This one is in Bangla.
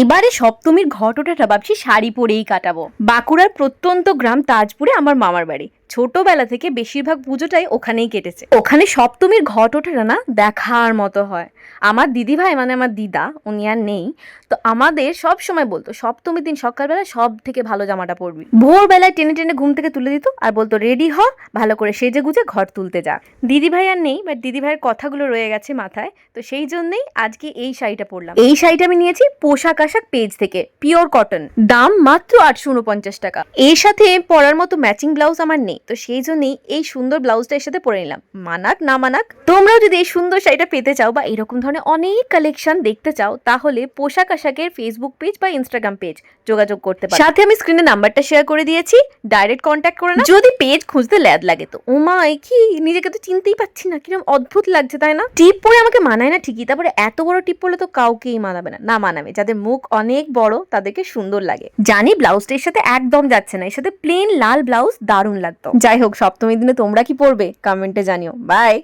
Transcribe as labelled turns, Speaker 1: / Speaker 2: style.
Speaker 1: এবারে সপ্তমীর ঘটনাটা ভাবছি শাড়ি পরেই কাটাবো। বাঁকুড়ার প্রত্যন্ত গ্রাম তাজপুরে আমার মামার বাড়ি। ছোটবেলা থেকে বেশিরভাগ পুজোটাই ওখানেই কেটেছে। ওখানে সপ্তমীর ঘটনাটা না দেখার মতো হয়। আমার দিদি ভাই মানে আমার দিদা, উনি আর নেই। তো আমাদের সব সময় বলতো, সপ্তমীর দিন সকালবেলা সব থেকে ভালো জামাটা পরবি। ভোরবেলায় টেনে টেনে ঘুম থেকে তুলে দিত আর বলতো, রেডি হ, ভালো করে সেজে গুজে ঘর তুলতে যা। দিদি ভাই আর নেই বাট দিদি ভাইয়ের কথাগুলো রয়ে গেছে মাথায়। তো সেই জন্যই আজকে এই শাড়িটা পরলাম। এই শাড়িটা আমি নিয়েছি পোশাক আশাক পেজ থেকে পিওর কটন দাম মাত্র আটশো উনপঞ্চাশ টাকা। এর সাথে পরার মতো ম্যাচিং ব্লাউজ আমার নেই। তো সেই জন্যই এই সুন্দর ব্লাউজটা এর সাথে পরে নিলাম। মানাক না মানাক, তোমরাও যদি এই সুন্দর শাড়িটা পেতে চাও বা এরকম ধরনের অনেক কালেকশন দেখতে চাও তাহলে পোশাক আশাকের ফেসবুক পেজ বা ইনস্টাগ্রাম পেজ যোগাযোগ করতে পারো। সাথে আমি স্ক্রিনে নাম্বারটা শেয়ার করে দিয়েছি ডাইরেক্ট কন্ট্যাক্ট করে না যদি পেজ খুঁজতে ল্যাদ লাগে তো। ও মা এ কি? নিজেকে তো চিনতেই পাচ্ছি না কীরকম অদ্ভুত লাগছে তাই না? টিপ পরে আমাকে মানায় না ঠিকই তারপরে এত বড় টিপ পরলে তো কাউকেই মানাবে না। না মানাবে যাদের মুখ অনেক বড় তাদেরকে সুন্দর লাগে। জানি ব্লাউজটা এর সাথে একদম যাচ্ছে না এর সাথে প্লেন লাল ব্লাউজ দারুণ লাগতো। যাই হোক সপ্তমীর দিনে তোমরা কি পরবে? কমেন্টে জানিও। বাই